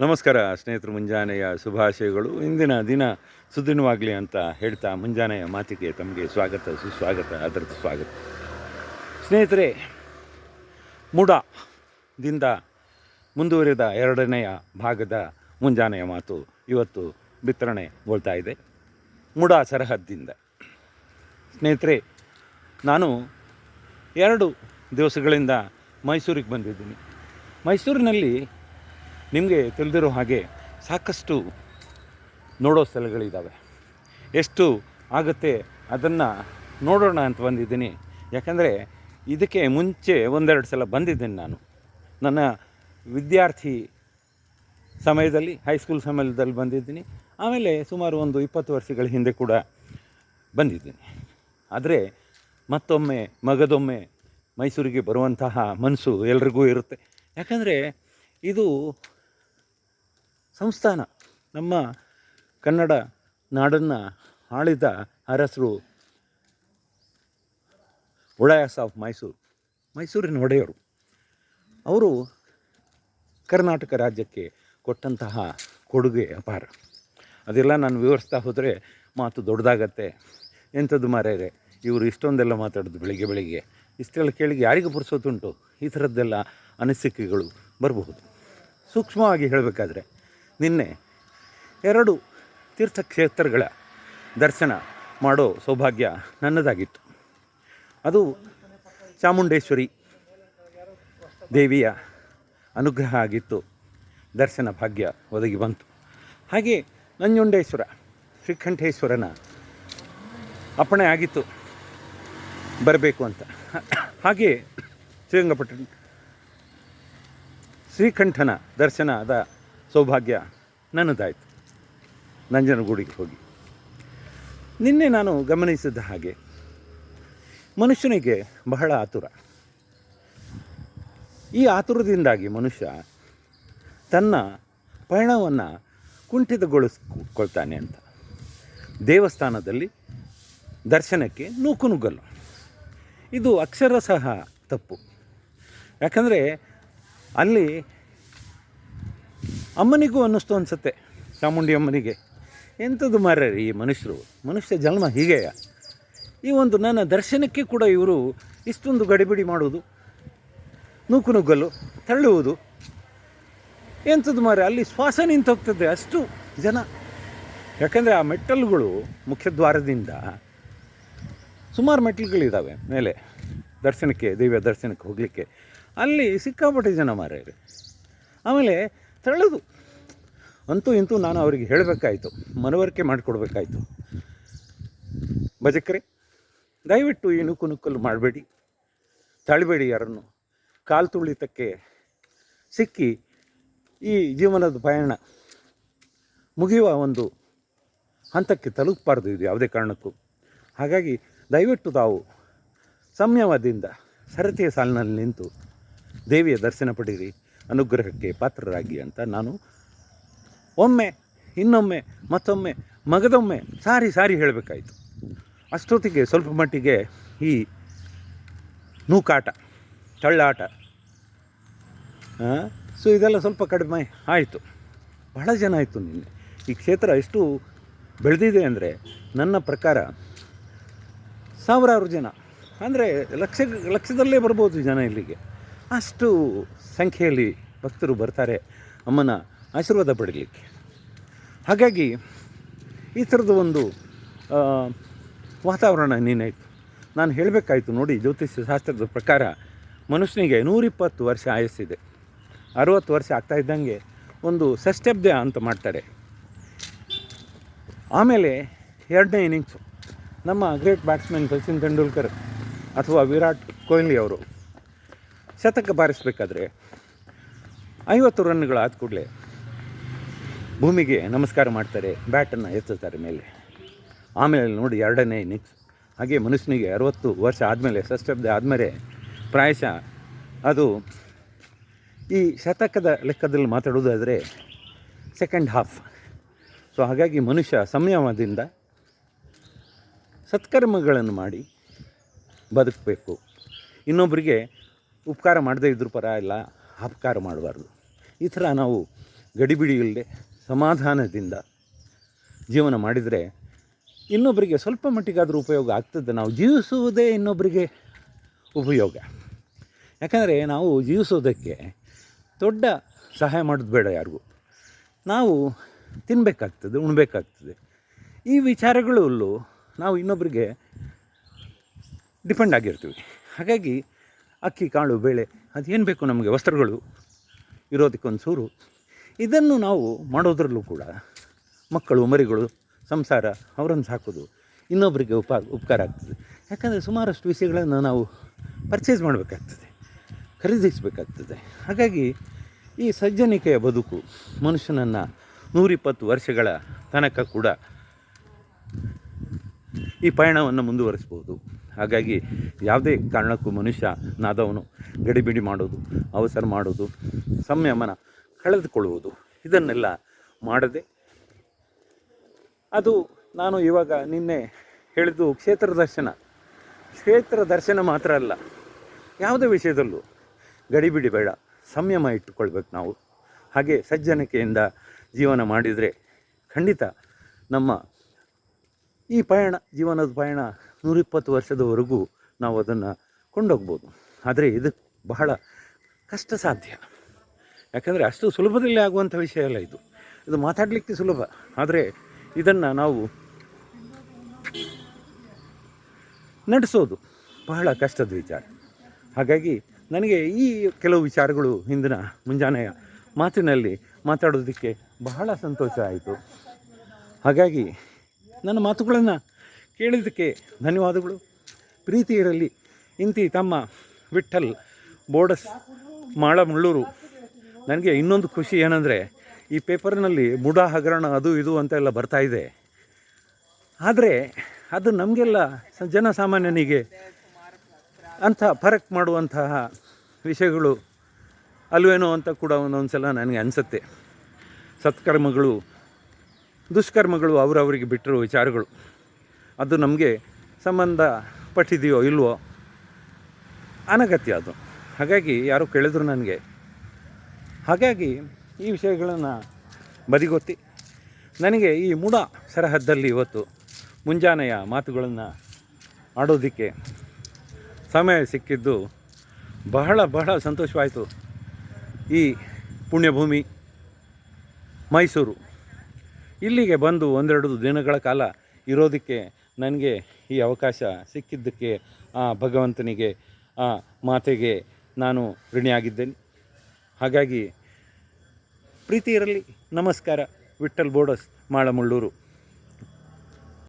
ನಮಸ್ಕಾರ ಸ್ನೇಹಿತರು, ಮುಂಜಾನೆಯ ಶುಭಾಶಯಗಳು. ಇಂದಿನ ದಿನ ಸುದಿನವಾಗಲಿ ಅಂತ ಹೇಳ್ತಾ ಮುಂಜಾನೆಯ ಮಾತಿಗೆ ತಮಗೆ ಸ್ವಾಗತ, ಸುಸ್ವಾಗತ ಅದರದ್ದು ಸ್ವಾಗತ. ಸ್ನೇಹಿತರೆ ಮುಡದಿಂದ ಮುಂದುವರಿದ ಎರಡನೆಯ ಭಾಗದ ಮುಂಜಾನೆಯ ಮಾತು ಇವತ್ತು ಬಿತ್ತರಣೆಗೊಳ್ತಾ ಇದೆ. ಮುಡ ಸರಹದ್ದಿಂದ. ಸ್ನೇಹಿತರೆ, ನಾನು ಎರಡು ದಿವಸಗಳಿಂದ ಮೈಸೂರಿಗೆ ಬಂದಿದ್ದೀನಿ. ಮೈಸೂರಿನಲ್ಲಿ ನಿಮಗೆ ತಿಳಿದಿರೋ ಹಾಗೆ ಸಾಕಷ್ಟು ನೋಡೋ ಸ್ಥಳಗಳಿದ್ದಾವೆ ಎಷ್ಟು ಆಗುತ್ತೆ ಅದನ್ನು ನೋಡೋಣ ಅಂತ ಬಂದಿದ್ದೀನಿ. ಯಾಕಂದರೆ ಇದಕ್ಕೆ ಮುಂಚೆ ಒಂದೆರಡು ಸಲ ಬಂದಿದ್ದೀನಿ ನಾನು. ನನ್ನ ವಿದ್ಯಾರ್ಥಿ ಸಮಯದಲ್ಲಿ ಹೈಸ್ಕೂಲ್ ಸಮಯದಲ್ಲಿ ಬಂದಿದ್ದೀನಿ. ಆಮೇಲೆ ಸುಮಾರು ಒಂದು ಇಪ್ಪತ್ತು ವರ್ಷಗಳ ಹಿಂದೆ ಕೂಡ ಬಂದಿದ್ದೀನಿ. ಆದರೆ ಮತ್ತೊಮ್ಮೆ, ಮಗದೊಮ್ಮೆ ಮೈಸೂರಿಗೆ ಬರುವಂತಹ ಮನಸ್ಸು ಎಲ್ರಿಗೂ ಇರುತ್ತೆ. ಯಾಕಂದರೆ ಇದು ಸಂಸ್ಥಾನ. ನಮ್ಮ ಕನ್ನಡ ನಾಡನ್ನು ಆಳಿದ ಅರಸರು ಒಡೆಯಸ್ ಆಫ್ ಮೈಸೂರು, ಮೈಸೂರಿನ ಒಡೆಯರು. ಅವರು ಕರ್ನಾಟಕ ರಾಜ್ಯಕ್ಕೆ ಕೊಟ್ಟಂತಹ ಕೊಡುಗೆ ಅಪಾರ. ಅದೆಲ್ಲ ನಾನು ವಿವರಿಸ್ತಾ ಹೋದರೆ ಮಾತು ದೊಡ್ಡದಾಗತ್ತೆ. ಎಂಥದ್ದು ಮಾರೇರೆ ಇವರು ಇಷ್ಟೊಂದೆಲ್ಲ ಮಾತಾಡೋದು ಬೆಳಿಗ್ಗೆ ಬೆಳಿಗ್ಗೆ. ಇಷ್ಟೆಲ್ಲ ಕೇಳಿ ಯಾರಿಗೂ ಪುರ್ಸೋದುಂಟು ಈ ಥರದ್ದೆಲ್ಲ ಅನಿಸಿಕೆಗಳು ಬರಬಹುದು. ಸೂಕ್ಷ್ಮವಾಗಿ ಹೇಳಬೇಕಾದ್ರೆ ನಿನ್ನೆ ಎರಡು ತೀರ್ಥಕ್ಷೇತ್ರಗಳ ದರ್ಶನ ಮಾಡೋ ಸೌಭಾಗ್ಯ ನನ್ನದಾಗಿತ್ತು. ಅದು ಚಾಮುಂಡೇಶ್ವರಿ ದೇವಿಯ ಅನುಗ್ರಹ ಆಗಿತ್ತು. ದರ್ಶನ ಭಾಗ್ಯ ಒದಗಿ ಬಂತು. ಹಾಗೆ ನಂಜುಂಡೇಶ್ವರ, ಶ್ರೀಕಂಠೇಶ್ವರನ ಅಪ್ಪಣೆ ಆಗಿತ್ತು. ಬರಬೇಕು ಅಂತ. ಹಾಗೆ ಶ್ರೀರಂಗಪಟ್ಟಣ ಶ್ರೀಕಂಠನ ದರ್ಶನದ ಸೌಭಾಗ್ಯ ನನ್ನದಾಯಿತು. ನಂಜನಗೂಡಿಗೆ ಹೋಗಿ. ನಿನ್ನೆ ನಾನು ಗಮನಿಸಿದ ಹಾಗೆ ಮನುಷ್ಯನಿಗೆ ಬಹಳ ಆತುರ. ಈ ಆತುರದಿಂದಾಗಿ ಮನುಷ್ಯ ತನ್ನ ಪಯಣವನ್ನು ಕುಂಠಿತಗೊಳಿಸ್ಕೊಳ್ತಾನೆ ಅಂತ. ದೇವಸ್ಥಾನದಲ್ಲಿ ದರ್ಶನಕ್ಕೆ ನೂಕು ನುಗ್ಗಲು ಇದು ಅಕ್ಷರ ಸಹ ತಪ್ಪು. ಯಾಕಂದರೆ ಅಲ್ಲಿ ಅಮ್ಮನಿಗೂ ಅನ್ನಿಸ್ತು ಅನಿಸುತ್ತೆ, ಚಾಮುಂಡಿ ಅಮ್ಮನಿಗೆ. ಎಂಥದ್ದು ಮಾರ್ಯಾರಿ ಈ ಮನುಷ್ಯರು? ಮನುಷ್ಯ ಜನ್ಮ ಹೀಗೆಯ ಈ ಒಂದು ನನ್ನ ದರ್ಶನಕ್ಕೆ ಕೂಡ ಇವರು ಇಷ್ಟೊಂದು ಗಡಿಬಿಡಿ ಮಾಡುವುದು, ನೂಕು ನುಗ್ಗಲು, ತಳ್ಳುವುದು. ಎಂಥದ್ದು ಮಾರೆ ಅಲ್ಲಿ ಶ್ವಾಸ ನಿಂತು ಹೋಗ್ತದೆ ಅಷ್ಟು ಜನ. ಯಾಕಂದರೆ ಆ ಮೆಟ್ಟಲುಗಳು ಮುಖ್ಯದ್ವಾರದಿಂದ ಸುಮಾರು ಮೆಟ್ಟಲುಗಳಿದ್ದಾವೆ ಮೇಲೆ, ದರ್ಶನಕ್ಕೆ, ದೇವಿಯ ದರ್ಶನಕ್ಕೆ ಹೋಗಲಿಕ್ಕೆ. ಅಲ್ಲಿ ಸಿಕ್ಕಾಪಟ್ಟೆ ಜನ ಮಾರ್ಯಾರೆ ಆಮೇಲೆ ತಳ್ಳೋದು ಅಂತೂ ಇಂತೂ ನಾನು ಅವರಿಗೆ ಹೇಳಬೇಕಾಯ್ತು, ಮನವರಿಕೆ ಮಾಡಿಕೊಡ್ಬೇಕಾಯ್ತು. ಭಜಕರೆ, ದಯವಿಟ್ಟು ಈ ನುಕ್ಕು ನುಕ್ಕಲು ಮಾಡಬೇಡಿ. ತಳ್ಳಬೇಡಿ ಯಾರನ್ನು. ಕಾಲು ತುಳಿತಕ್ಕೆ ಸಿಕ್ಕಿ ಈ ಜೀವನದ ಪಯಣ ಮುಗಿಯುವ ಒಂದು ಹಂತಕ್ಕೆ ತಲುಪಬಾರ್ದು, ಇದು ಯಾವುದೇ ಕಾರಣಕ್ಕೂ. ಹಾಗಾಗಿ ದಯವಿಟ್ಟು ತಾವು ಸಂಯಮದಿಂದ ಸರತಿಯ ಸಾಲಿನಲ್ಲಿ ನಿಂತು ದೇವಿಯ ದರ್ಶನ ಪಡೀರಿ ಅನುಗ್ರಹಕ್ಕೆ ಪಾತ್ರರಾಗಿ ಅಂತ ನಾನು ಒಮ್ಮೆ, ಇನ್ನೊಮ್ಮೆ, ಮತ್ತೊಮ್ಮೆ, ಮಗದೊಮ್ಮೆ ಸಾರಿ ಸಾರಿ ಹೇಳಬೇಕಾಯಿತು. ಅಷ್ಟೊತ್ತಿಗೆ ಸ್ವಲ್ಪ ಮಟ್ಟಿಗೆ ಈ ನೂಕಾಟ, ತಳ್ಳಾಟ ಸೊ ಇದೆಲ್ಲ ಸ್ವಲ್ಪ ಕಡಿಮೆ ಆಯಿತು. ಬಹಳ ಜನ ಆಯಿತು ನಿನ್ನೆ. ಈ ಕ್ಷೇತ್ರ ಎಷ್ಟು ಬೆಳೆದಿದೆ ಅಂದರೆ ನನ್ನ ಪ್ರಕಾರ ಸಾವಿರಾರು ಜನ. ಅಂದರೆ ಲಕ್ಷ, ಲಕ್ಷದಲ್ಲೇ ಬರ್ಬೋದು ಜನ ಇಲ್ಲಿಗೆ. ಅಷ್ಟು ಸಂಖ್ಯೆಯಲ್ಲಿ ಭಕ್ತರು ಬರ್ತಾರೆ ಅಮ್ಮನ ಆಶೀರ್ವಾದ ಪಡೀಲಿಕ್ಕೆ. ಹಾಗಾಗಿ ಈ ಥರದ ಒಂದು ವಾತಾವರಣ ನೀನಾಯಿತು ನಾನು ಹೇಳಬೇಕಾಯ್ತು ನೋಡಿ, ಜ್ಯೋತಿಷ್ಯ ಶಾಸ್ತ್ರದ ಪ್ರಕಾರ ಮನುಷ್ಯನಿಗೆ ನೂರಿಪ್ಪತ್ತು ವರ್ಷ ಆಯಸ್ಸಿದೆ. ಅರುವತ್ತು ವರ್ಷ ಆಗ್ತಾ ಇದ್ದಂಗೆ ಒಂದು ಸಸ್ಟಬ್ದ ಅಂತ ಮಾಡ್ತಾರೆ. ಆಮೇಲೆ ಎರಡನೇ ಇನ್ನಿಂಗ್ಸು. ನಮ್ಮ ಗ್ರೇಟ್ ಬ್ಯಾಟ್ಸ್ಮನ್ ಸಚಿನ್ ತೆಂಡೂಲ್ಕರ್ ಅಥವಾ ವಿರಾಟ್ ಕೊಹ್ಲಿ ಅವರು ಶತಕ ಬಾರಿಸಬೇಕಾದ್ರೆ ಐವತ್ತು ರನ್ಗಳು ಆದ ಕೂಡಲೇ ಭೂಮಿಗೆ ನಮಸ್ಕಾರ ಮಾಡ್ತಾರೆ, ಬ್ಯಾಟನ್ನು ಎತ್ತುತ್ತಾರೆ ಮೇಲೆ. ಆಮೇಲೆ ನೋಡಿ ಎರಡನೇ ಇನ್ನಿಂಗ್ಸ್ ಹಾಗೆ ಮನುಷ್ಯನಿಗೆ ಅರವತ್ತು ವರ್ಷ ಆದಮೇಲೆ ಸಸ್ಟಬ್ದ ಆದಮೇಲೆ ಪ್ರಾಯಶಃ. ಅದು ಈ ಶತಕದ ಲೆಕ್ಕದಲ್ಲಿ ಮಾತಾಡೋದಾದರೆ ಸೆಕೆಂಡ್ ಹಾಫ್ ಸೊ ಹಾಗಾಗಿ ಮನುಷ್ಯ ಸಂಯಮದಿಂದ ಸತ್ಕರ್ಮಗಳನ್ನು ಮಾಡಿ ಬದುಕಬೇಕು. ಇನ್ನೊಬ್ಬರಿಗೆ ಉಪಕಾರ ಮಾಡದೇ ಇದ್ರೂ ಪರ ಇಲ್ಲ ಅಪಕಾರ ಮಾಡಬಾರ್ದು. ಈ ಥರ ನಾವು ಗಡಿಬಿಡಿ ಇಲ್ಲದೆ ಸಮಾಧಾನದಿಂದ ಜೀವನ ಮಾಡಿದರೆ ಇನ್ನೊಬ್ಬರಿಗೆ ಸ್ವಲ್ಪ ಮಟ್ಟಿಗಾದರೂ ಉಪಯೋಗ ಆಗ್ತದೆ. ನಾವು ಜೀವಿಸುವುದೇ ಇನ್ನೊಬ್ಬರಿಗೆ ಉಪಯೋಗ. ಯಾಕಂದರೆ ನಾವು ಜೀವಿಸೋದಕ್ಕೆ ದೊಡ್ಡ ಸಹಾಯ ಮಾಡೋದು ಬೇಡ ಯಾರಿಗೂ. ನಾವು ತಿನ್ನಬೇಕಾಗ್ತದೆ ಉಣ್ಬೇಕಾಗ್ತದೆ. ಈ ವಿಚಾರಗಳಲ್ಲೂ ನಾವು ಇನ್ನೊಬ್ಬರಿಗೆ ಡಿಪೆಂಡ್ ಆಗಿರ್ತೀವಿ. ಹಾಗಾಗಿ ಅಕ್ಕಿ, ಕಾಳು, ಬೇಳೆ, ಅದೇನು ಬೇಕು ನಮಗೆ? ವಸ್ತ್ರಗಳು. ಇರೋದಕ್ಕೊಂದು ಸೂರು. ಇದನ್ನು ನಾವು ಮಾಡೋದ್ರಲ್ಲೂ ಕೂಡ ಮಕ್ಕಳು, ಮರಿಗಳು, ಸಂಸಾರ, ಅವರನ್ನು ಸಾಕೋದು ಇನ್ನೊಬ್ಬರಿಗೆ ಉಪ, ಉಪಕಾರ ಆಗ್ತದೆ. ಯಾಕಂದರೆ ಸುಮಾರಷ್ಟು ವಿಷಯಗಳನ್ನು ನಾವು ಪರ್ಚೇಸ್ ಮಾಡಬೇಕಾಗ್ತದೆ, ಖರೀದಿಸಬೇಕಾಗ್ತದೆ. ಹಾಗಾಗಿ ಈ ಸಜ್ಜನಿಕೆಯ ಬದುಕು ಮನುಷ್ಯನನ್ನು ನೂರಿಪ್ಪತ್ತು ವರ್ಷಗಳ ತನಕ ಕೂಡ ಈ ಪಯಣವನ್ನು ಮುಂದುವರಿಸ್ಬೋದು. ಹಾಗಾಗಿ ಯಾವುದೇ ಕಾರಣಕ್ಕೂ ಮನುಷ್ಯ ನಾದವನು ಗಡಿಬಿಡಿ ಮಾಡೋದು, ಅವಸರ ಮಾಡೋದು, ಸಂಯಮನ ಕಳೆದುಕೊಳ್ಳುವುದು, ಇದನ್ನೆಲ್ಲ ಮಾಡದೆ ಅದು ನಾನು ಇವಾಗ ನಿನ್ನೆ ಹೇಳಿದ್ದು ಕ್ಷೇತ್ರ ದರ್ಶನ. ಕ್ಷೇತ್ರ ದರ್ಶನ ಮಾತ್ರ ಅಲ್ಲ, ಯಾವುದೇ ವಿಷಯದಲ್ಲೂ ಗಡಿಬಿಡಿ ಬೇಡ, ಸಂಯಮ ಇಟ್ಟುಕೊಳ್ಬೇಕು ನಾವು. ಹಾಗೆ ಸಜ್ಜನಿಕೆಯಿಂದ ಜೀವನ ಮಾಡಿದರೆ ಖಂಡಿತ ನಮ್ಮ ಈ ಪಯಣ, ಜೀವನದ ಪಯಣ ನೂರಿಪ್ಪತ್ತು ವರ್ಷದವರೆಗೂ ನಾವು ಅದನ್ನು ಕೊಂಡೋಗ್ಬೋದು. ಆದರೆ ಇದು ಬಹಳ ಕಷ್ಟ ಸಾಧ್ಯ ಯಾಕಂದರೆ ಅಷ್ಟು ಸುಲಭದಲ್ಲಿ ಆಗುವಂಥ ವಿಷಯ ಅಲ್ಲ ಇದು. ಇದು ಮಾತಾಡಲಿಕ್ಕೆ ಸುಲಭ. ಆದರೆ ಇದನ್ನು ನಾವು ನಡೆಸೋದು ಬಹಳ ಕಷ್ಟದ ವಿಚಾರ. ಹಾಗಾಗಿ ನನಗೆ ಈ ಕೆಲವು ವಿಚಾರಗಳು ಹಿಂದಿನ ಮುಂಜಾನೆಯ ಮಾತಿನಲ್ಲಿ ಮಾತಾಡೋದಕ್ಕೆ ಬಹಳ ಸಂತೋಷ ಆಯಿತು. ಹಾಗಾಗಿ ನನ್ನ ಮಾತುಗಳನ್ನು ಕೇಳಿದ್ದಕ್ಕೆ ಧನ್ಯವಾದಗಳು. ಪ್ರೀತಿ ಇರಲಿ ಇಂತಿ ತಮ್ಮ ವಿಠಲ್ ಬೋಡಸ್ ಮಾಳ ಮುಳ್ಳೂರು ನನಗೆ ಇನ್ನೊಂದು ಖುಷಿ ಏನಂದರೆ ಈ ಪೇಪರ್ನಲ್ಲಿ ಬುಡ ಹಗರಣ ಅದು ಇದು ಅಂತೆಲ್ಲ ಬರ್ತಾ ಇದೆ. ಆದರೆ ಅದು ನಮಗೆಲ್ಲ ಜನಸಾಮಾನ್ಯನಿಗೆ ಅಂಥ ಫರಕ್ ಮಾಡುವಂತಹ ವಿಷಯಗಳು ಅಲ್ವೇನೋ ಅಂತ ಕೂಡ ಒಂದೊಂದು ಸಲ ನನಗೆ ಅನಿಸುತ್ತೆ. ಸತ್ಕರ್ಮಗಳು, ದುಷ್ಕರ್ಮಗಳು ಅವರವರಿಗೆ ಬಿಟ್ಟಿರೋ ವಿಚಾರಗಳು. ಅದು ನಮಗೆ ಸಂಬಂಧ ಪಟ್ಟಿದೆಯೋ ಇಲ್ವೋ ಅನಗತ್ಯ ಅದು. ಹಾಗಾಗಿ ಯಾರು ಕೇಳಿದ್ರು ನನಗೆ, ಹಾಗಾಗಿ ಈ ವಿಷಯಗಳನ್ನು ಬದಿಗೊತ್ತಿ. ನನಗೆ ಈ ಮೂಡ ಸರಹದ್ದಲ್ಲಿ ಇವತ್ತು ಮುಂಜಾನೆಯ ಮಾತುಗಳನ್ನು ಆಡೋದಕ್ಕೆ ಸಮಯ ಸಿಕ್ಕಿದ್ದು ಬಹಳ ಬಹಳ ಸಂತೋಷವಾಯಿತು. ಈ ಪುಣ್ಯಭೂಮಿ ಮೈಸೂರು ಇಲ್ಲಿಗೆ ಬಂದು ಒಂದೆರಡು ದಿನಗಳ ಕಾಲ ಇರೋದಕ್ಕೆ ನನಗೆ ಈ ಅವಕಾಶ ಸಿಕ್ಕಿದ್ದಕ್ಕೆ ಆ ಭಗವಂತನಿಗೆ, ಆ ಮಾತೆಗೆ ನಾನು ಋಣಿಯಾಗಿದ್ದೇನೆ. ಹಾಗಾಗಿ ಪ್ರೀತಿ ಇರಲಿ. ನಮಸ್ಕಾರ. ವಿಠಲ್ ಬೋಡಸ್ ಮಾಳಮುಳ್ಳೂರು